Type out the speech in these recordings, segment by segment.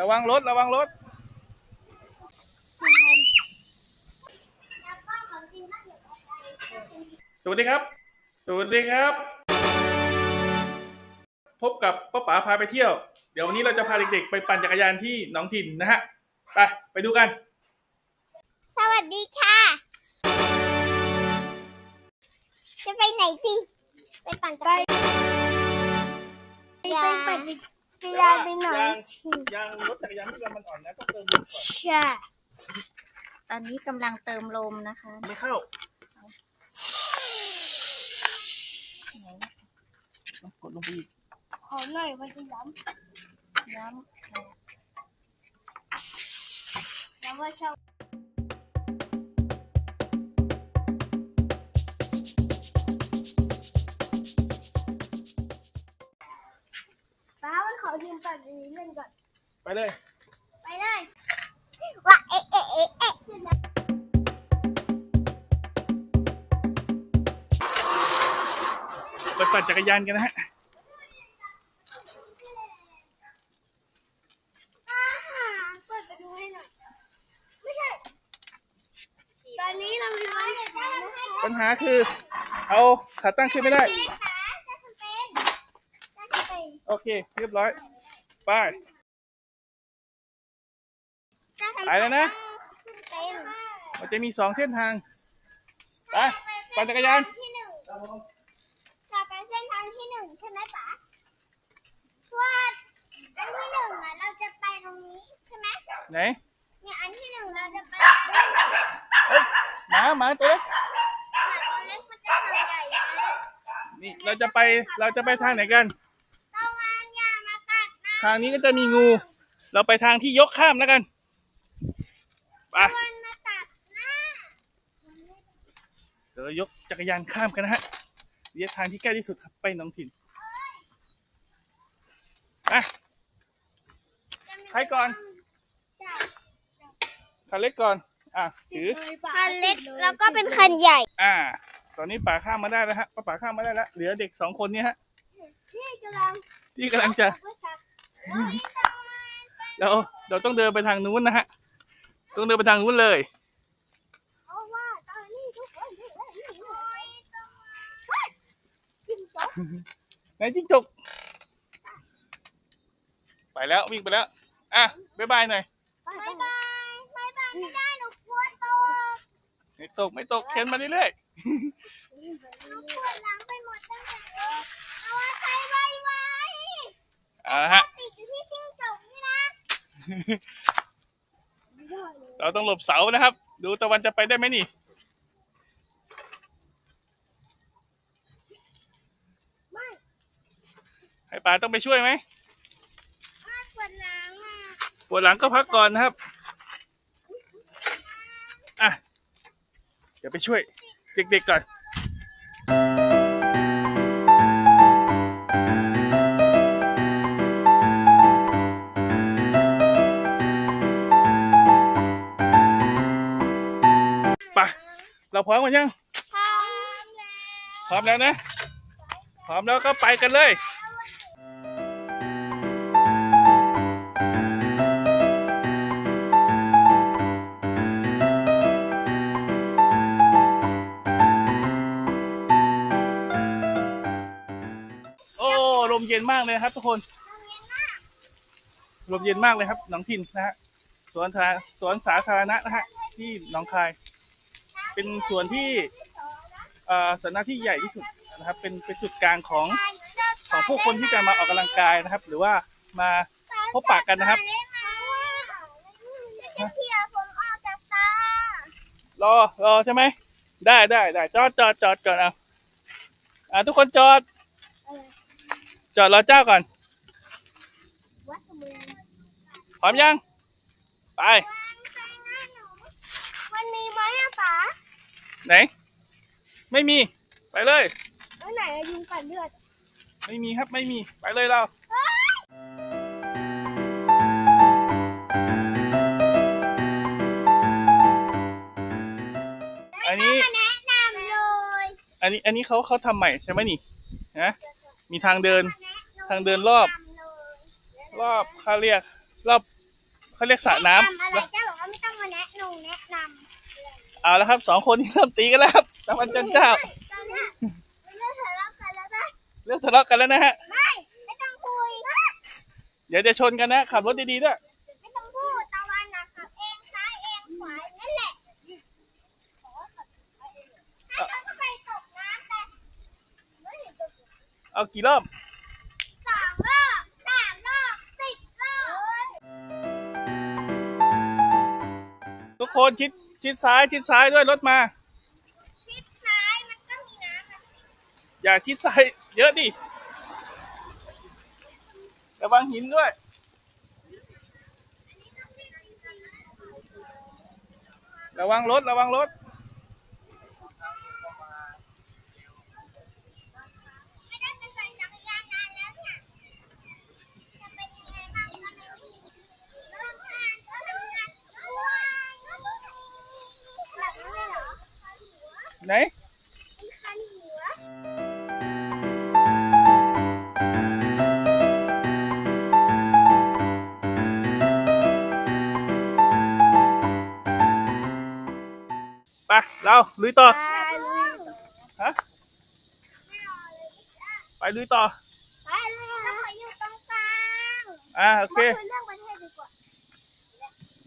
ระวังรถ ระวังรถ สวัสดีครับ สวัสดีครับ พบกับป้าป๋าพาไปเที่ยว เดี๋ยววันนี้เราจะพาเด็กๆ ไปปั่นจักรยานที่หนองถิ่นนะฮะ ไป ไปดูกัน สวัสดีค่ะ จะไปไหนสิ ไปปั่นจักรยาน ไปปั่นจักรยาน ไปหนองยางฉีดยางรถจักรยานที่มันอ่อนนะต้องเติมลมก่อนใช่ตอนนี้กำลังเติมลมนะคะ ไม่เข้าต้องกดลงไปอีกขอหน่อยมันจะย้ย้ำแล้วว่าชอบ ขอยืมปั่นอันนี้เล่นก่อน ไปเลยำไปเลยว่าเอ๊ะเอ๊ะเอ๊ะเอ๊ะไปปั่นจักรยานกันนะฮะป้าเปิดประตูให้หน่อย ไม่ใช่ ตอนนี้เรามีไว้ในบ้านนะคะปัญหาคือ เอาขาตั้งขึ้นไม่ได้ โอเค เรียบร้อย ไปไปแล้วนะเป็นมันจะมีสองเส้นทาง ไปปั่นจักรยานที่หนึ่งจะไปเส้นทางที่หนึ่งใช่ไหมป๋าว่าอันที่หนึ่งอะเราจะไปตรงนี้ใช่ไหมไหนเนี่ยอันที่หนึ่งเราจะไปเอ้ยหมาหมาตัวเล็กหมาตัวเล็กมันจะทางใหญ่นะนี่เราจะไปเราจะไปทางไหนกัน ตะวันอย่ามาตัดนะ ทางนี้ก็จะมีงู เราไปทางที่ยกข้ามแล้วกันไปตะวันมาตัดหน้าเดี๋ยวเรายกจักรยานข้ามกันนะฮะระยะทางที่ใกล้ที่สุดครับไปหนองถิ่นอะใครก่อนคันเล็กก่อน อะถือคันเล็กแล้วก็เป็นคันใหญ่ อ่า ตอนนี้ป่าข้ามมาได้แล้วฮะป้าป่าข้ามมาได้แล้วเหลือเด็กสองคนเนี่ยฮะที่กำลังที่กำลังจะ เราเราต้องเดินไปทางนู้นนะฮะ ต้องเดินไปทางนู้นเลยเพราะว่าตอนนี้ทุกคนโอ้ยตะวันจิ้งจกไหนจิ้งจก ไปแล้ววิ่งไปแล้ว อะบ๊ายบายหน่อยบายบายบายบายไม่ได้หนูกลัวตก ไม่ตกไม่ตกเข็นมาเรื่อยหนูปวดหลังไปหมดตั้งแต่เด็กเอาว่าใครไว้ไว้ๆอ่าฮะติดอยู่ที่จิ้งจกนี่นะ เราต้องหลบเสานะครับ ดูตะวันจะไปได้ไหมนี่ไม่ให้ป่าต้องไปช่วยไหมปวดหลังอะปวดหลังก็พักก่อนนะครับ อะ เดี๋ยวไปช่วย เด็กๆก่อน เราพร้อมกันยังพร้อมแล้วพร้อมแล้วนะ พร้อมแล้วก็ไปกันเลยโอ้ลมเย็นมากเลยครับทุกคน ลมเย็นมากเลยครับหนองทินนะฮะ สวนสาสวนสาธารณะนะฮะ ที่หนองคาย เป็นสวนที่เอ่อสวนน้ำที่ใหญ่ที่สุดนะครับ เป็นเป็นจุดกลางของของผู้คนที่จะมาออกกำลังกายนะครับ หรือว่ามาพบปะกันนะครับจะเพียผมออกจากตารอรอใช่ไหมได้ได้ได้จอดจอดจอดก่อนเอาอ่าทุกคนจอด จอดรอเจ้าก่อนวัดมือพร้อมยัง ไป มันมีไหมอะป๋า ไหน ไม่มี ไปเลยแล้วไหนอะยุงกัดเลือด ไม่มีครับไม่มี ไปเลยเรา อันนี้มาแนะนำเลยอันนี้ อันนี้เขาเขาทำใหม่ใช่ไหมนี่นะ มีทางเดินแนะนำทางเดินรอบเลยรอบเขาเรียก รอบเขาเรียกสระน้ำแนะอะไรเจ้าบอกว่าไม่ต้องมาแนะนงแนะนำ เอาแล้วครับสองคนนี้เริ่มตีกันแล้วครับตะวันจันเจ้าเนี้ยมันเริ่มทะเลาะกันแล้วนะเริ่มทะเลาะกันแล้วนะฮะไม่ไม่ต้องคุยเดี๋ยวจะชนกันนะขับรถดีๆด้วยไม่ต้องพูดตะวันขับเองซ้ายเองขวานั่นแหละให้เขาก็ไปตกน้ำแต่ไม่เห็นตกเอากี่รอบสองรอบสามรอบสิบรอบทุกคนชิด ชิดซ้ายชิดซ้ายด้วยรถมา ชิดซ้ายมันก็มีน้ำนะอย่าชิดซ้ายเยอะดิระวังหินด้วย ระวังรถระวังรถ ไม่ได้เป็นปั่นจักรยานนานแล้วเนี่ยจะเป็นยังไงบ้างก็ไม่รู้เริ่มงานก็ทำงานว้าวแบบนั้นเลยเหรอ ไหนเป็นคันหัวไปเราลุยต่อไปเลยฮะไปลุยต่อไปเลยเราขออยู่ตรงกลางอ่าโอเคมาคุยเรื่องประเทศดีกว่า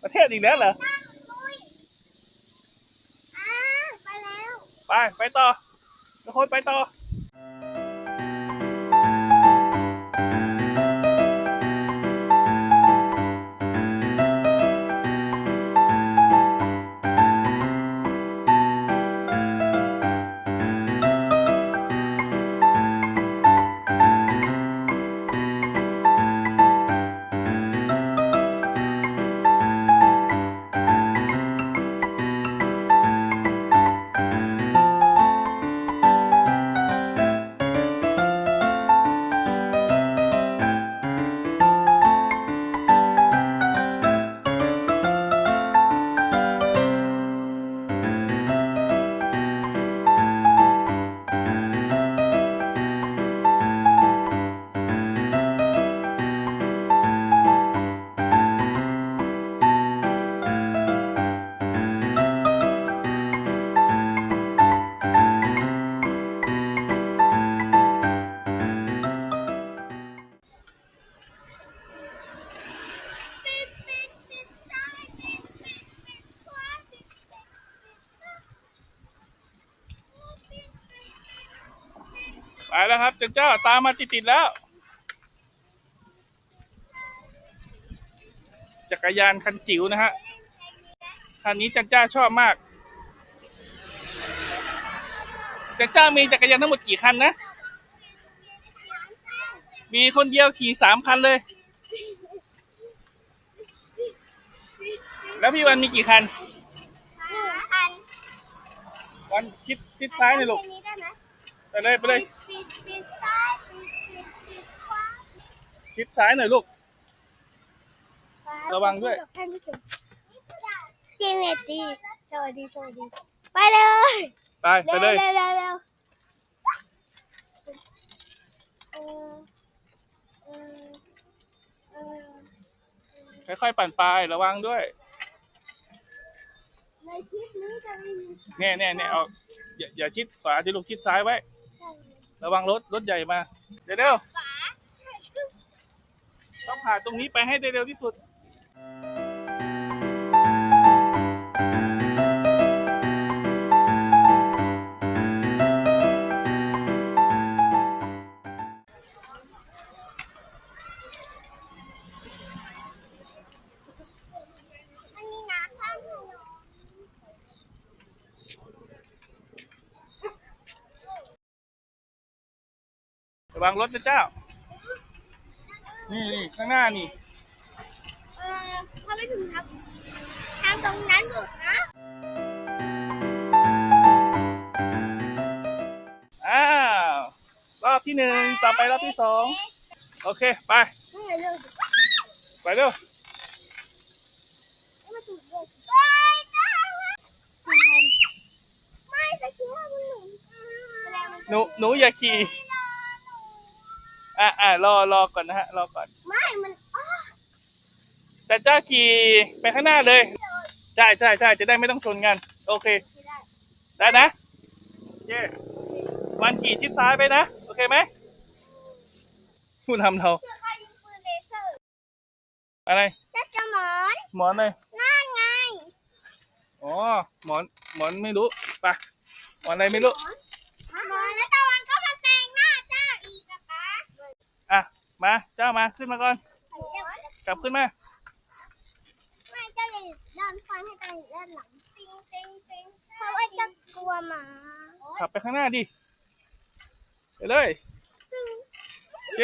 ประเทศอีกแล้วเหรอ นั่งคุยอ่าไปแล้ว ไป ไปต่อทุกคนไปต่อ ไปแล้วครับจันเจ้าตามมาติดๆแล้ว จักรยานคันจิ๋วนะฮะคันนี้จันเจ้าชอบมากจันเจ้ามีจักรยานทั้งหมดกี่คันนะ มีคนเดียวขี่สามคันเลย แล้วพี่วันมีกี่คันหนึ่งคันวันชิดชิดซ้ายหน่อยลูกเพลงนี้ ได้ไหมไปเลยไปเลยปิดปิดซ้ายปิดปิดปิดขวาชิดซ้ายหน่อยลูก ระวังด้วย ท่านผู้ชมจีเนตตีสวัสดีสวัสดี ไปเลยไปไปเลย เร็วเร็วเร็วเออเออเออค่อยๆ ปั่นไประวังด้วยในคลิปนี้จะมีแน่แน่แน่เอาอย่าอย่าชิดขวาที่ลูกชิดซ้ายไว้ ระวังรถรถใหญ่มา เดี๋ยวเร็วต้องผ่านตรงนี้ไปให้ได้เร็วที่สุด ระวังรถนะเจ้า นี่นี่ข้างหน้านี่ เออพอไปถึงทางทางตรงนั้นอยู่นะอ้าว รอบที่หนึ่งต่อไปรอบที่สอง โอเค ไป ไม่เห็นเลยไปเร็ว ไม่มาถูกเลยไม่ได้ไม่แต่คิดว่ามันหนุนแรงมันหนูหนูอย่าขี่ อะอะรอรอก่อนนะฮะ รอก่อน ไม่ มันอ้อแต่เจ้าขี่ไปข้างหน้าเลย ใช่ใช่ใช่จะได้ไม่ต้องชนกัน โอเคได้นะโอเควันขี่ชิดซ้ายไปนะ โอเคไหมผู้นำเรา เพื่อใครยิงปืนเลเซอร์อะไรจะจะหมอนหมอนเลย นั่นไงอ๋อ หมอน หมอนไม่รู้ไปะหมอนอะไรไม่รู้ หมอนแล้วตะวันก็มา มา เจ้ามาขึ้นมาก่อนเดี๋ยวกลับขึ้นมา ไม่เจ้าเลยด้านซ้ายให้เจ้าอยู่ด้านหลังซิงซิงซิงเพราะว่าเจะกลัวหมาขับไปข้างหน้าดิ ไปเลยโอเค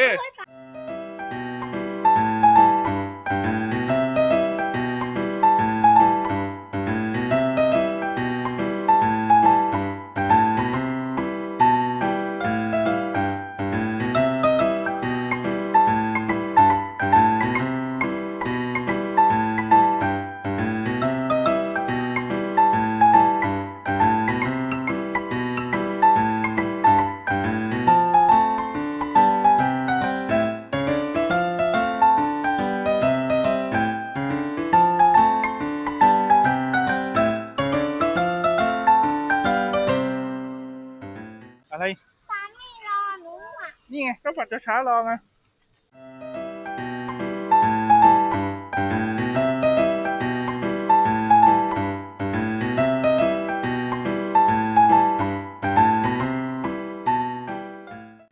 ช้ารอไง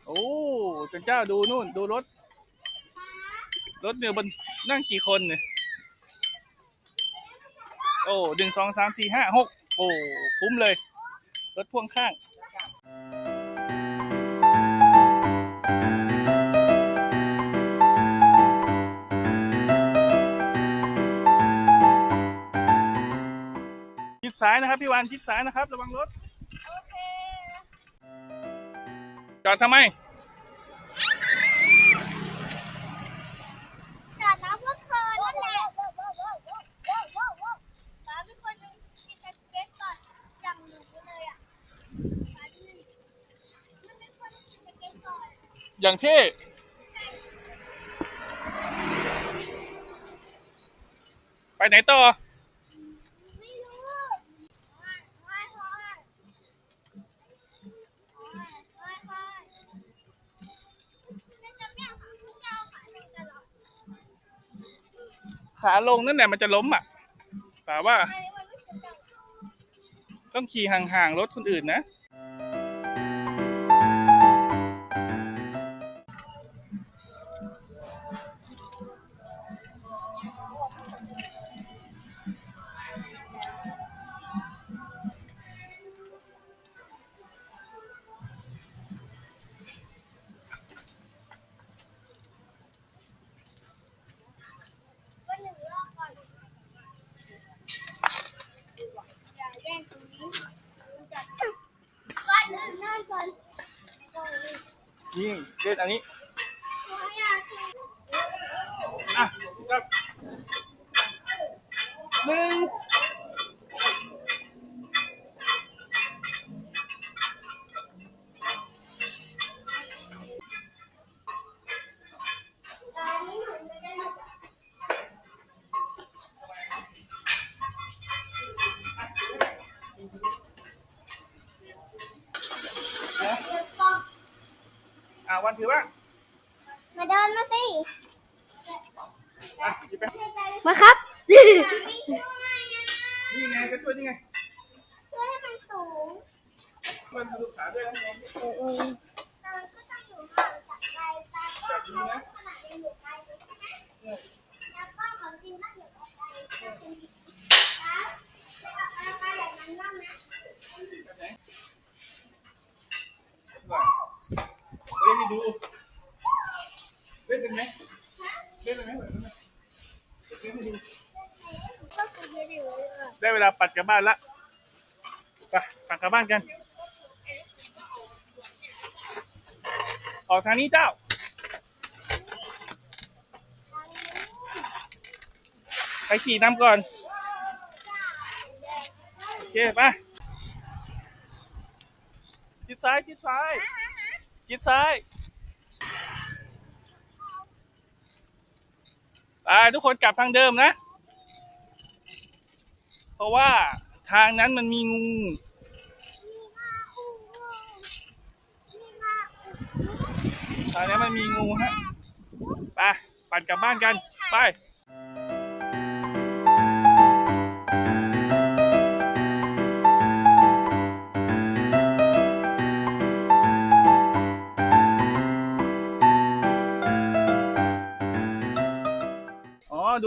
โอ้จ้าเจ้าดูนู่นดูรถ รถเนี่ยบนนั่งกี่คนเนี่ย โอ้หนึ่งสองสามสี่ห้าหกโอ้ คุ้มเลย รถพ่วงข้าง ซ้ายนะครับพี่วานชิดซ้ายนะครับ ระวังรถโอเคจอดทำไมจอดแล้วก็เคินนั่นแหละป้าเป็นคนหนึ่งมีสเก็ตก่อนจังหนูเลยอะป้าหนึ่งมันเป็นคนมีสเก็ตก่อนอย่างที่ไปไหนต่อ ไม่รู้ไม่ไม่ไม่ไม่ไม่จะจะไม่เอาขาขึ้นจะเอาขาลงตลอด ขาลงนั่นแหละมันจะล้มอะแต่ว่า ต้องขี่ห่างๆรถคนอื่นนะ นี่เล่นอันนี้ วันถือว่ามาเดินมาสิอะหยิบไปมาครับไม่ช่วยอะนี่ไงก็ช่วยนี่ไงช่วยให้มันสูง มันดูขาด้วยนะแต่มันก็ต้องอยู่ห่างจากไกลตาก็เขาขนาดยังอยู่ไกลเลยใช่ไหมแล้วก็ของจริงต้องอยู่ไกลๆถ้าเป็นแล้วจะออกอะไรไปแบบนั้นบ้างนะ เล่นให้ ดูเล่นเป็นไหมเล่นเป็นไหมแบบนั้นน่ะเล่นให้ดูก็คือเดียวเลยอะได้เวลาปัดกลับบ้านละไปปัดกลับบ้านกันออกทางนี้เจ้าไปขี่น้ำก่อน โอเคไปจิดซ้ายจิดซ้ายจิดซ้าย ไปทุกคนกลับทางเดิมนะ เพราะว่าทางนั้นมันมีงูทางนั้นมันมีงูฮะ ไป ปั่นกลับบ้านกัน ไป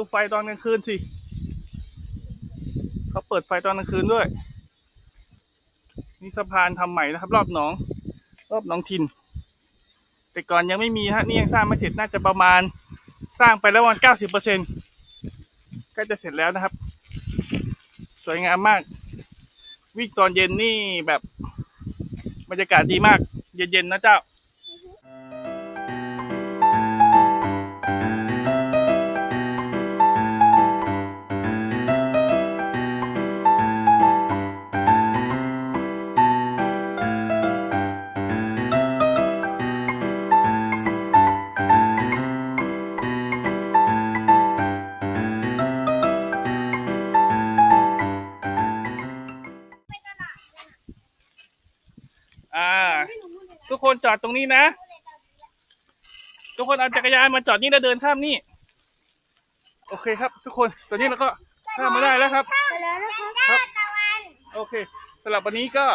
ดูไฟตอนกลางคืนสิเขาเปิดไฟตอนกลางคืนด้วย นี่สะพานทำใหม่นะครับ รอบหนอง รอบหนองทิน แต่ก่อนยังไม่มีฮะนี่ยังสร้างไม่เสร็จน่าจะประมาณสร้างไปแล้ววันเก้าสิบเปอร์เซ็นก็จะเสร็จแล้วนะครับ สวยงามมาก วิ่งตอนเย็นนี่แบบบรรยากาศดีมาก เย็นๆนะเจ้า คนจอดตรงนี้นะ ทุกคนเอาจักรยานมาจอดนี่แล้วเดินข้ามนี่ โอเคครับ ทุกคนตอนนี้เราก็ข้ามมาได้แล้วครับ ไปแล้วนะครับครับตะวันโอเคสำหรับวันนี้ก็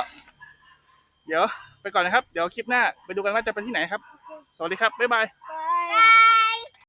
เดี๋ยวไปก่อนนะครับ เดี๋ยวคลิปหน้าไปดูกันว่าจะเป็นที่ไหนครับ สวัสดีครับ บ๊ายบาย